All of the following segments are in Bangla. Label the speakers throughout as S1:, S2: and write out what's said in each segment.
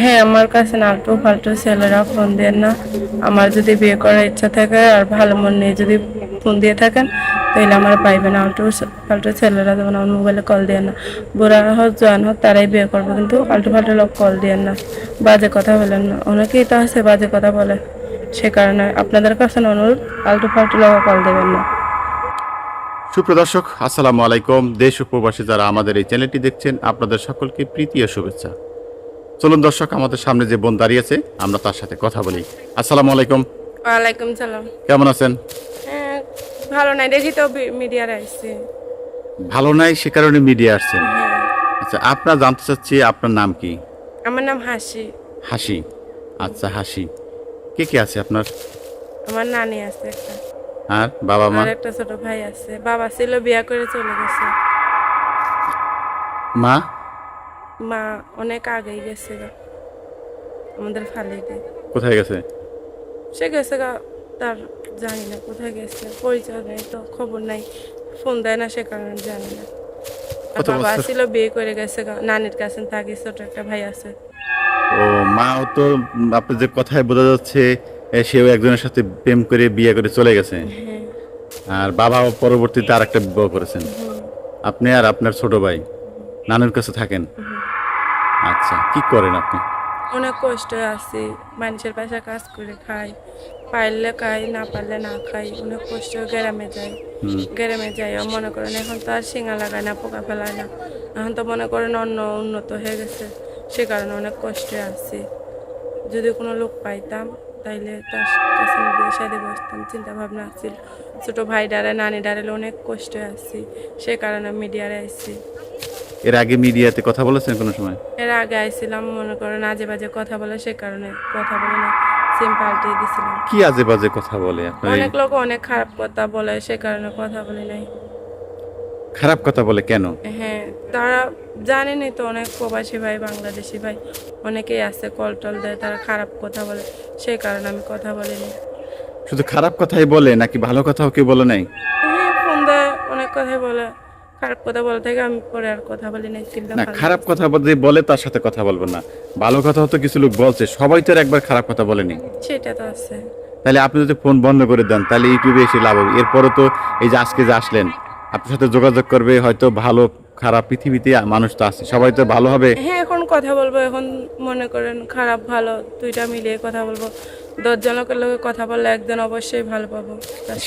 S1: হ্যাঁ আমার কাছে নাল্টু ফাল্টু ছেলেরা ফোন দেন না। আমার যদি বিয়ে করার ইচ্ছা থাকে আর ভালো মন নিয়ে যদি ফোন দিয়ে থাকেন, তাহলে আমার পাইবে না। আলটু ফাল্টু ছেলেরা যেমন আমার মোবাইলে কল দেন না। বুড়া হোক, জোয়ান হোক, তারাই বিয়ে করব, কিন্তু আল্টু ফাল্টু লোক কল দেন না। বাজে কথা বলেন না। অনেকেই তো আছে বাজে কথা বলে। সে কারণে আপনাদের কাছে অনুরোধ আলটু ফাল্টু লোক কল দেবেন না।
S2: সুপ্রদর্শক আসসালামু আলাইকুম। দেশ ও প্রবাসী যারা আমাদের এই চ্যানেলটি দেখছেন, আপনাদের সকলকে প্রীতি ও শুভেচ্ছা। চলুন দর্শক আমাদের সামনে যে বোন দাঁড়িয়েছে আমরা তার সাথে কথা বলি। আসসালামু আলাইকুম।
S1: ওয়ালাইকুম সালাম।
S2: কেমন আছেন?
S1: হ্যাঁ ভালো নাই দেখি তো মিডিয়ার আসছে।
S2: ভালো নাই সে কারণে মিডিয়া আসছেন
S1: হ্যাঁ।
S2: আচ্ছা আপনার জানতে চাচ্ছি আপনার নাম কি?
S1: আমার নাম হাসি।
S2: হাসি। আচ্ছা হাসি। কে কে আছে আপনার?
S1: আমার নানি আছে একটা।
S2: আর বাবা মা?
S1: একটা ছোট ভাই আছে। বাবা ছিল বিয়া করে চলে গেছে।
S2: মা?
S1: মা অনেক আগেই গেছে গা। আমাদের ফালিতে
S2: কোথায় গেছে?
S1: সে গেছে গা তার জানি না কোথায় গেছে পরিচয় নেই তো খবর নাই। ফোন দেয় না সে কারণে জানি না। বাবা ছিল বিয়ে করে গেছে গা। নানির কাছে থাকি ছোট একটা ভাই আছে।
S2: ও মাও তো উম, আপনার যে কথায় বোঝা যাচ্ছে সেও একজনের সাথে প্রেম করে বিয়ে করে চলে গেছে।
S1: হ্যাঁ।
S2: আর বাবা পরবর্তীতে আর একটা বিবাহ করেছেন। আপনি আর আপনার ছোট ভাই নানুর কাছে থাকেন। আচ্ছা কি করেন আপনি?
S1: অনেক কষ্ট আছি মানুষের পাশে কাজ করে খাই পারলে খাই না পারলে না খাই অনেক কষ্ট গ্রামে যাই। গ্রামে যাই মনে করেন এখন তো আর শিঙা লাগায় না পোকা ফেলায় না। এখন তো মনে করেন অন্য উন্নত হয়ে গেছে সে কারণে অনেক কষ্টে আছি। যদি কোনো লোক পাইতাম তাইলে তার কাছে বিয়ে বসতাম চিন্তা ভাবনা আছিল। ছোটো ভাই ডারে নানি ডারে অনেক কষ্টে আছি সে কারণে মিডিয়ারে আসছি
S2: এর আগে মিডিয়াতে কথা বলেছেন কোনো সময়?
S1: এর আগে আইছিলাম মনে করেন আজে বাজে কথা বলে সে কারণে কথা বলে না সিম পাল্টিয়ে দিছিলাম।
S2: কি আজে বাজে কথা বলে আপনার
S1: অনেক লোক অনেক খারাপ কথা বলে সে কারণে কথা বলে নাই।
S2: খারাপ কথা বলে কেন?
S1: হ্যাঁ তারা জানেনই তো অনেক প্রবাসী ভাই বাংলাদেশি ভাই অনেকেই আছে কল টল দেয় তারা খারাপ কথা বলে সেই কারণে আমি কথা বলিনি।
S2: শুধু খারাপ কথাই বলে নাকি ভালো কথাও কেউ বলে নাই?
S1: হ্যাঁ ফোন দেয় অনেক কথাই বলে। খারাপ কথা বলে থেকে আমি পরে আর কথা বলি নাই
S2: না খারাপ কথা যদি বলে তার সাথে কথা বলবেন না। ভালো কথা তো কিছু লোক বলছে সবাই তো একবার খারাপ কথা বলেনি।
S1: সেটা তো আছে।
S2: তাহলে আপনি যদি ফোন বন্ধ করে দেন তাহলে ইউটিউবে এসে লাভ হবে। এরপরে তো এই যে আজকে যে আসলেন আপনার সাথে যোগাযোগ করবে হয়তো ভালো খারাপ পৃথিবীতে মানুষ তো আছে সবাই তো ভালো হবে।
S1: হ্যাঁ এখন কথা বলব এখন মনে করেন খারাপ ভালো দুইটা মিলিয়ে কথা বলব। দশজন লোকের লোকে কথা বললে একজন অবশ্যই ভালো পাবো।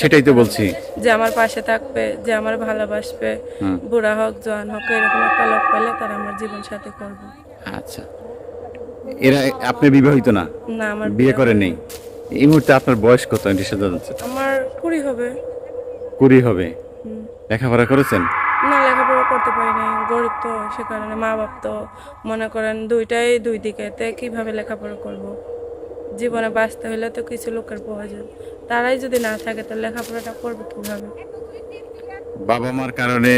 S2: সেটাই তো বলছি।
S1: যে আমার পাশে থাকবে যে আমার ভালোবাসবে বুড়া হোক জোয়ান হোক এরকম একটা লোক পেলে তারা আমার জীবন সাথে করব।
S2: আচ্ছা। এরা আপনি বিবাহিত না?
S1: না আমার
S2: বিয়ে করেন নেই? এই মুহূর্তে আপনার বয়স কত? এটি সাথে
S1: আমার কুড়ি হবে।
S2: কুড়ি হবে? লেখাপড়া করেছেন?
S1: না লেখাপড়া করতে পারি নাই। গরিব তো সে কারণে মা বাপ তো মনে করেন দুইটাই দুই দিকে তে কীভাবে লেখাপড়া করব। জীবনে বাঁচতে হলে তো কিছু লোকের প্রয়োজন। তারাই যদি না থাকে তো লেখাপড়াটা করবে কীভাবে?
S2: বাবা মার কারণে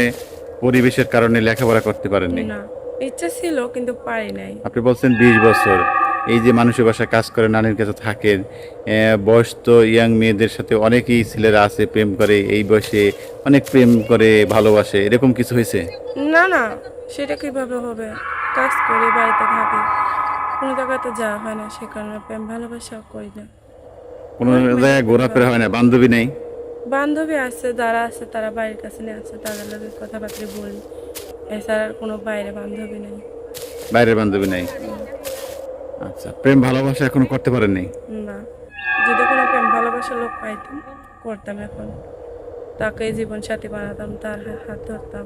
S2: পরিবেশের কারণে লেখাপড়া করতে পারেননি?
S1: না ইচ্ছা ছিল কিন্তু পারি নাই।
S2: আপনি বলছেন বিশ বছর। এই যে মানুষের বাসায় কাজ করে নানির কাছে থাকেন বয়স তো ইয়াং মেয়েদের সাথে অনেকেই ছেলেরা আছে প্রেম করে এই বয়সে অনেক প্রেম করে ভালোবাসে। এরকম কিছু হয়েছে?
S1: না না সেটা কীভাবে হবে? কাজ করি বাড়িতে থাকি। কোনো জায়গায় তো যাওয়া হয় না সে কারণে প্রেম ভালোবাসাও করি না।
S2: কোনো জায়গায় ঘোরাফেরা হয় না? বান্ধবী নেই?
S1: বান্ধবী আছে যারা আছে তারা বাড়ির কাছে নিয়ে আছে তাদের লোকের কথাবার্তা বলি। এছাড়া আর কোনো বাইরে বান্ধবী নেই।
S2: বাইরের বান্ধবী নেই? আচ্ছা প্রেম ভালোবাসা এখনও করতে পারেননি?
S1: না। যদি কোনো প্রেম ভালোবাসার লোক পাইতাম করতাম এখন। তাকে জীবন সাথী বানাতাম তার হাত ধরতাম।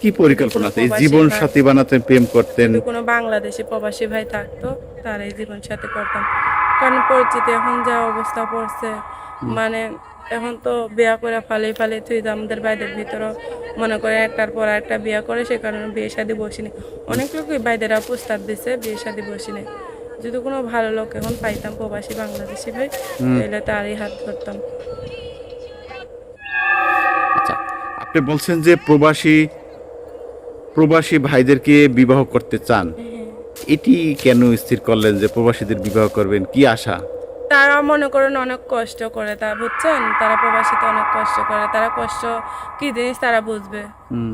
S2: কি পরিকল্পনা আছে এই জীবন। সাথী বানাতেন প্রেম করতেন।
S1: কোনো বাংলাদেশি প্রবাসী ভাই থাকতো তার এই জীবন সাথী করতাম। কারণ পরিচিত এখন যা অবস্থা পড়ছে মানে এখন তো বিয়া করে ফালে ফালে তুই আমাদের বাইদের ভিতরও মনে করে একটার পর একটা বিয়া করে সে কারণে বিয়ে শাদি বসিনি। অনেক লোকই বাইদেরা প্রস্তাব দিছে বিয়ে শাদি বসিনি। যদি কোনো ভালো লোক এখন পাইতাম প্রবাসী বাংলাদেশি ভাই তাহলে তারই হাত ধরতাম।
S2: আচ্ছা আপনি বলছেন যে প্রবাসী প্রবাসী ভাইদেরকে বিবাহ করতে চান এটি কেন স্থির করলেন যে প্রবাসীদের বিবাহ করবেন? কি আশা?
S1: তারা মনে করেন অনেক কষ্ট করে তা বুঝছেন? তারা প্রবাসীতে অনেক কষ্ট করে। তারা কষ্ট কি জিনিস তারা বুঝবে?
S2: হুম,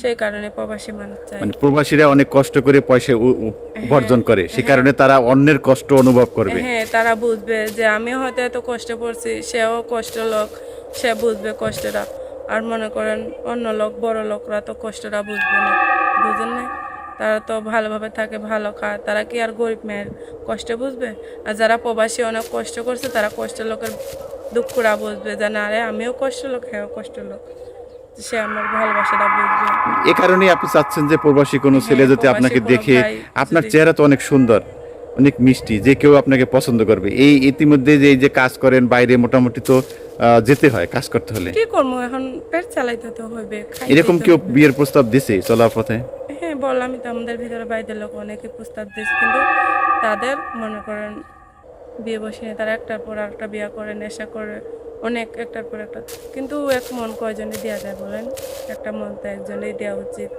S1: সেই কারণে প্রবাসী মানুষ চাই
S2: মানে প্রবাসীরা অনেক কষ্ট করে পয়সা উপার্জন করে সে কারণে তারা অন্যের কষ্ট অনুভব করবে।
S1: হ্যাঁ তারা বুঝবে যে আমি হয়তো এত কষ্ট করছি সেও কষ্ট লোক সে বুঝবে কষ্টটা। আর মনে করেন অন্য লোক বড় লোকরা তো কষ্টটা বুঝবে না। বুঝেন না তারা তো ভালোভাবে থাকে ভালো খায়। তারা কি আর গরিব মেয়ের কষ্ট বুঝবে? আর যারা প্রবাসী অনেক কষ্ট করছে তারা কষ্ট লোকের দুঃখরা বুঝবে যে না রে আমিও কষ্ট লোক হ্যাঁ কষ্ট লোক। সে আমার ভালোবাসাটা বুঝবে।
S2: এ কারণেই আপনি চাচ্ছেন যে প্রবাসী কোনো ছেলে যাতে আপনাকে দেখে আপনার চেহারা তো অনেক সুন্দর। অনেক মিষ্টি যে কেউ আপনাকে পছন্দ করবে। এই ইতিমধ্যে যে এই যে কাজ করেন বাইরে মোটামুটি তো যেতে হয় কাজ করতে হলে।
S1: কি করব? এখন পেট চালাইতে তো খাইতে
S2: এরকম কেউ বিয়ের প্রস্তাব দিছে চলার পথে?
S1: হ্যাঁ বললামই তো আমাদের ভিতরে বাইরের লোক অনেকে প্রস্তাব দিয়েছে কিন্তু তাদের মনে করেন বিয়ে বসে তারা একটার পর একটা বিয়ে করে নেশা করে অনেক একটার পর একটা। কিন্তু এক মন কয়জনে দেওয়া যায় বলেন? একটা মন তো একজনেই দেওয়া উচিত।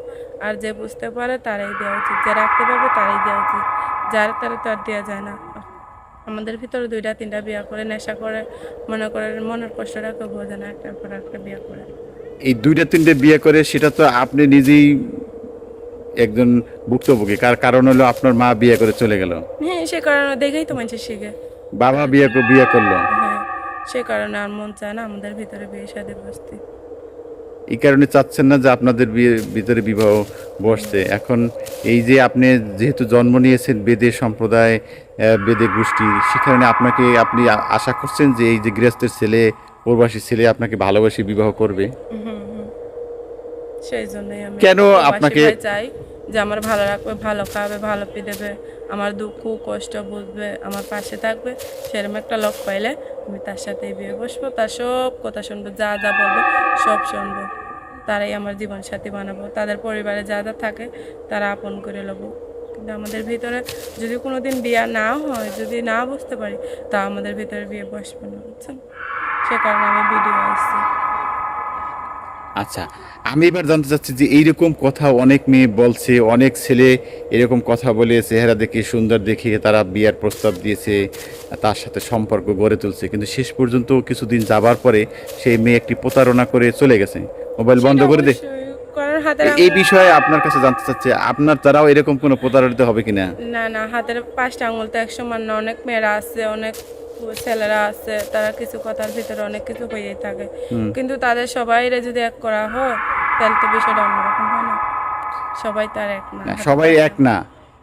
S1: আর যে বুঝতে পারে তারাই দেওয়া উচিত। যে রাখতে পারবে তারাই দেওয়া উচিত। যার তারা তো আর দেওয়া যায় না। আমাদের ভিতরে দুইটা তিনটা বিয়ে করে নেশা করে মনে করেন মনের কষ্টটা কেউ বোঝে না একটার পর একটা বিয়ে করে।
S2: এই দুইটা তিনটে বিয়ে করে সেটা তো আপনি নিজেই একজন ভুক্তভোগী। কার কারণ হলো আপনার মা বিয়ে করে চলে গেল?
S1: হ্যাঁ সে কারণে দেখেই তো মানুষের শিখে।
S2: বাবা বিয়ে করে- বিয়ে করল?
S1: হ্যাঁ সে কারণে আর মন চায় না আমাদের ভিতরে বিয়ে শাদী বসতে।
S2: এই কারণে চাচ্ছেন না যে আপনাদের ভিতরে বিবাহ বসতে। এখন এই যে আপনি যেহেতু জন্ম নিয়েছেন বেদে সম্প্রদায় বেদে গোষ্ঠী সেখানে আপনাকে আপনি আশা করছেন যে এই যে গৃহস্থের ছেলে প্রবাসী ছেলে আপনাকে ভালোবাসি বিবাহ করবে?
S1: সেই জন্যই আমি
S2: কেন আপনাকে-
S1: চাই যে আমার ভালো রাখবে ভালো খাবে ভালো পি দেবে আমার দুঃখ কষ্ট বুঝবে আমার পাশে থাকবে। সেরকম একটা লোক পাইলে আমি তার সাথে বিয়ে বসবো তার সব কথা শুনব যা যা বলবে সব শুনব। তারাই আমার জীবন সাথী বানাবো। তাদের পরিবারে যা যা থাকে তারা আপন করে নেব কিন্তু আমাদের ভিতরে যদি কোনো দিন বিয়ে না হয়, যদি না বুঝতে পারি, তা আমাদের ভিতরে বিয়ে বসবে না, বুঝছেন? সে কারণে আমি ভিডিও আসছি।
S2: আচ্ছা আমি এবার জানতে চাচ্ছি যে এইরকম কথা অনেক মেয়ে বলছে, অনেক ছেলে এরকম কথা বলে, চেহারা দেখে, সুন্দর দেখে তারা বিয়ার প্রস্তাব দিয়েছে, তার সাথে সম্পর্ক গড়ে তুলছে। কিন্তু শেষ পর্যন্ত কিছুদিন যাবার পরে সেই মেয়ে একটি প্রতারণা করে চলে গেছে। মোবাইল বন্ধ করে দে। এই বিষয়ে আপনার কাছে জানতে চাচ্ছে আপনার দ্বারাও এরকম কোনো প্রতারিত হবে কিনা?
S1: না না হাতের পাঁচটা আঙুল তো এক সমান না। অনেক মেয়েরা আছে অনেক ছেলেরা আছে তারা কিছু কথার ভিতরে অনেক কিছু হয়েই থাকে। কিন্তু তাদের সবাই যদি এক করা হয় তাহলে তো বিষয়টা অন্যরকম হয় না। সবাই তার এক না
S2: না, সবাই এক না।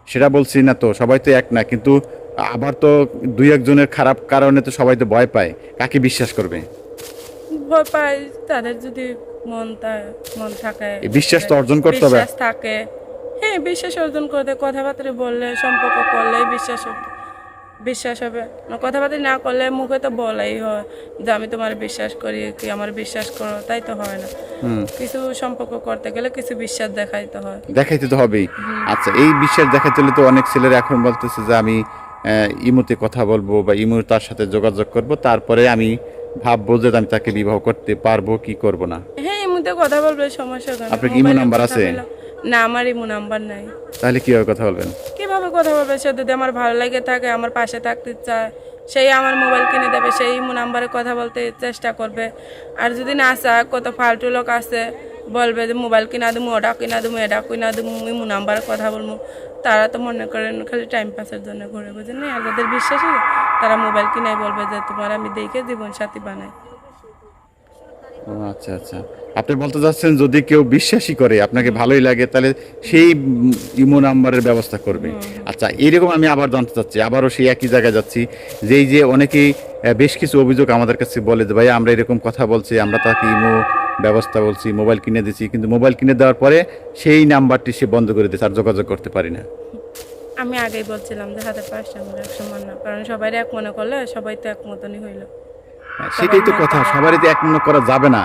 S2: সেটা বলছি না তো সবাই তো এক না কিন্তু আবার তো দুই একজনের খারাপ কারণে তো সবাই তো ভয় পায়। কাকে বিশ্বাস করবে?
S1: ভয় পায় তাদের যদি মন মন থাকে
S2: বিশ্বাস তো অর্জন করতে হবে।
S1: বিশ্বাস থাকে। হ্যাঁ বিশ্বাস অর্জন করতে কথাবার্তা বললে সম্পর্ক করলে বিশ্বাস হবে। বিশ্বাস হবে। না কথাবার্তা না করলে মুখে তো বলাই হয় যে আমি তোমার বিশ্বাস করি কি আমার বিশ্বাস করো তাই তো হয় না। কিছু সম্পর্ক করতে গেলে কিছু বিশ্বাস দেখাইতে হয়।
S2: দেখাইতে তো হবেই। আচ্ছা এই বিশ্বাস দেখাতে হলে তো অনেক ছেলেরা এখন বলতেছে যে আমি ইমুতে কথা বলব বা ইমো তার সাথে যোগাযোগ করব তারপরে আমি ভাববো যে আমি তাকে বিবাহ করতে পারব কি করব না।
S1: মুহূর্তে কথা বলবে সমস্যা কেন
S2: আপনার কি ইমো নাম্বার আছে?
S1: না আমার ইমো নাম্বার নাই।
S2: তাহলে কীভাবে কথা বলবেন?
S1: কীভাবে কথা বলবে? সে যদি আমার ভালো লাগে থাকে আমার পাশে থাকতে চায় সেই আমার মোবাইল কিনে দেবে সেই ইমো নাম্বারে কথা বলতে চেষ্টা করবে। আর যদি না চায় কত ফালতু লোক আছে বলবে যে মোবাইল কিনা দেবো ওটা কিনা দেবো এটা কিনা দেবো ইমো নাম্বারে কথা বলব তারা তো মনে করেন খালি টাইম পাসের জন্য ঘুরে বুঝেন না আর যাদের বিশ্বাসী তারা মোবাইল কিনাই বলবে যে তোমার আমি দেখে জীবন সাথী বানাই।
S2: আচ্ছা আচ্ছা। আপনি বলতে চাচ্ছেন যদি কেউ বিশ্বাসী করে আপনাকে ভালোই লাগে তাহলে সেই ইমো নাম্বারের ব্যবস্থা করবে। আচ্ছা এরকম আমি আবার জানতে চাচ্ছি আবারও সেই একই জায়গায় যাচ্ছি যেই যে অনেকেই বেশ কিছু অভিযোগ আমাদের কাছে বলে যে ভাই আমরা এরকম কথা বলছি আমরা তাকে ইমো ব্যবস্থা বলছি মোবাইল কিনে দিচ্ছি কিন্তু মোবাইল কিনে দেওয়ার পরে সেই নাম্বারটি সে বন্ধ করে দিচ্ছে আর যোগাযোগ করতে পারি না।
S1: আমি আগেই বলছিলাম যে হাতে পাঁচটা সমান না। কারণ সবাই এক মনে করলে সবাই তো এক মতনই হইল।
S2: সেটাই তো কথা। সবারই তো এক মনে করা যাবে না।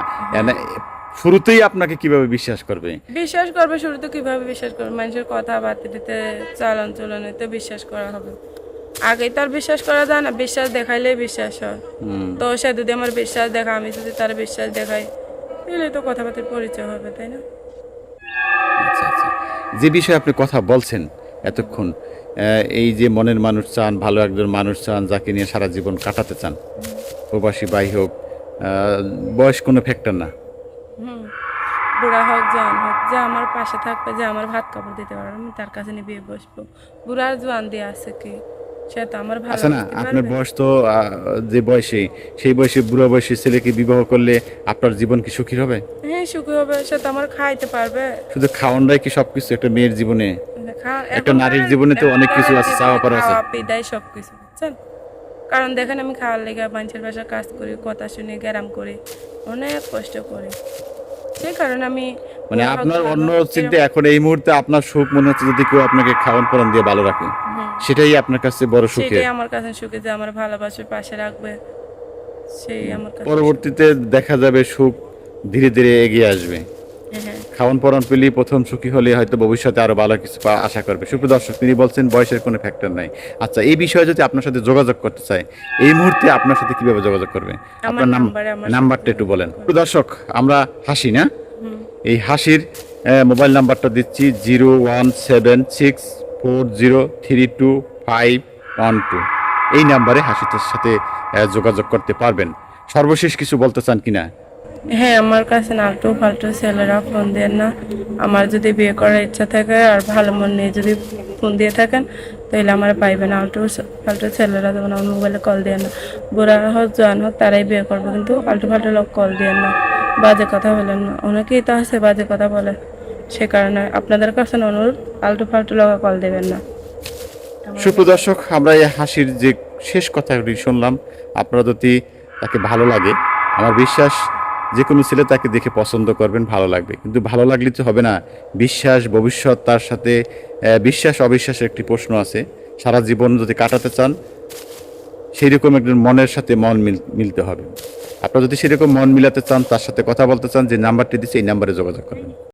S2: শুরুতেই আপনাকে কীভাবে বিশ্বাস করবে?
S1: বিশ্বাস করবে শুরুতে কীভাবে বিশ্বাস করবে? মানুষের কথাবার্তাতে চালন চলনেতে বিশ্বাস করা হবে। আগেই তার বিশ্বাস করা যায় না। বিশ্বাস দেখাইলেই বিশ্বাস হয়। তো সে যদি আমার বিশ্বাস দেখা আমি যদি তার বিশ্বাস দেখাই তাহলে তো কথাবার্তার পরিচয় হবে তাই না?
S2: আচ্ছা আচ্ছা। যে বিষয়ে আপনি কথা বলছেন এতক্ষণ এই যে মনের মানুষ চান ভালো একজন মানুষ চান যাকে নিয়ে সারা জীবন কাটাতে চান প্রবাসী বাই হোক বয়স কোনো ফ্যাক্টর না।
S1: বুড়া হোক জোয়ান হোক যে আমার পাশে থাকবে যে আমার ভাত কাপড় দিতে পারবে আমি তার কাছে নিয়ে বিয়ে বসবো। বুড়া আর জোয়ান দিয়ে আছে কি? সে তো আমার ভালো
S2: আচ্ছা না আপনার বয়স তো যে বয়সে সেই বয়সে বুড়ো বয়সী ছেলেকে বিবাহ করলে আপনার জীবন কি সুখী হবে?
S1: হ্যাঁ সুখী হবে সে তো আমার খাইতে পারবে।
S2: শুধু খাওয়ানটাই কি সবকিছু একটা মেয়ের জীবনে? একটা নারীর জীবনে তো অনেক কিছু আছে, চাওয়া পাওয়া আছে।
S1: খাওয়া পিদাই সব কিছু বুঝছেন? কারণ দেখেন আমি খাওয়ার লেগে মানুষের বাসায় কাজ করি কথা শুনি গ্যারাম করি অনেক কষ্ট করি। সেই কারণে আমি
S2: মানে আপনার অন্য চিন্তা এখন এই মুহূর্তে আপনার সুখ মনে হচ্ছে যদি কেউ আপনাকে খাওয়ান পরান দিয়ে ভালো রাখে। সেটাই আপনার কাছে বড় সুখের
S1: সেটাই আমার কাছে সুখে যে আমার ভালোবাসার পাশে রাখবে। সেই আমার কাছে
S2: পরবর্তীতে দেখা যাবে সুখ ধীরে ধীরে এগিয়ে আসবে। খাওয়ান পরান পেলেই প্রথম সুখী হলে হয়তো ভবিষ্যতে আরও ভালো কিছু আশা করবে। সুপ্রিয় দর্শক তিনি বলছেন বয়সের কোনো ফ্যাক্টর নাই। আচ্ছা এই বিষয়ে যদি আপনার সাথে যোগাযোগ করতে চায় এই মুহূর্তে আপনার সাথে কীভাবে যোগাযোগ করবে? আপনার নাম নাম্বারটা একটু বলেন। দর্শক আমরা হাসি না? এই হাসির মোবাইল নাম্বারটা দিচ্ছি zero one seven six four zero three two five one two. এই নাম্বারে হাসিটার সাথে যোগাযোগ করতে পারবেন। সর্বশেষ কিছু বলতে চান কিনা?
S1: হ্যাঁ আমার কাছে নাল্টু ফাল্টু ছেলেরা ফোন দেন না। আমার যদি বিয়ে করার ইচ্ছা থাকে আর ভালো মন নিয়ে যদি ফোন দিয়ে থাকেন, তাহলে আমার পাইবেন আল্টু ফালটু ছেলেরা যেমন আমার মোবাইলে কল দেন না। বুড়া হোক, জোয়ান হোক, তারাই বিয়ে করবে, কিন্তু আল্টু ফাল্টু লোক কল দেন না। বাজে কথা বলেন না। অনেকেই তো আছে বাজে কথা বলে। সে কারণে আপনাদের কাছে অনুরোধ আল্টু ফালটু লোক কল দেবেন না।
S2: সুপ্রদর্শক আমরা এই হাসির যে শেষ কথাগুলি শুনলাম, আপনারা যদি তাকে ভালো লাগে, আমার বিশ্বাস যে কোনো ছেলে তাকে দেখে পছন্দ করবেন, ভালো লাগবে। কিন্তু ভালো লাগলে তো হবে না। বিশ্বাস, ভবিষ্যৎ, তার সাথে বিশ্বাস, অবিশ্বাসের একটি প্রশ্ন আছে। সারা জীবন যদি কাটাতে চান সেই রকম একজন মনের সাথে মন মিল- মিলতে হবে। আপনারা যদি সেরকম মন মিলাতে চান, তার সাথে কথা বলতে চান, যে নাম্বারটি দিচ্ছে এই নাম্বারে যোগাযোগ করবেন।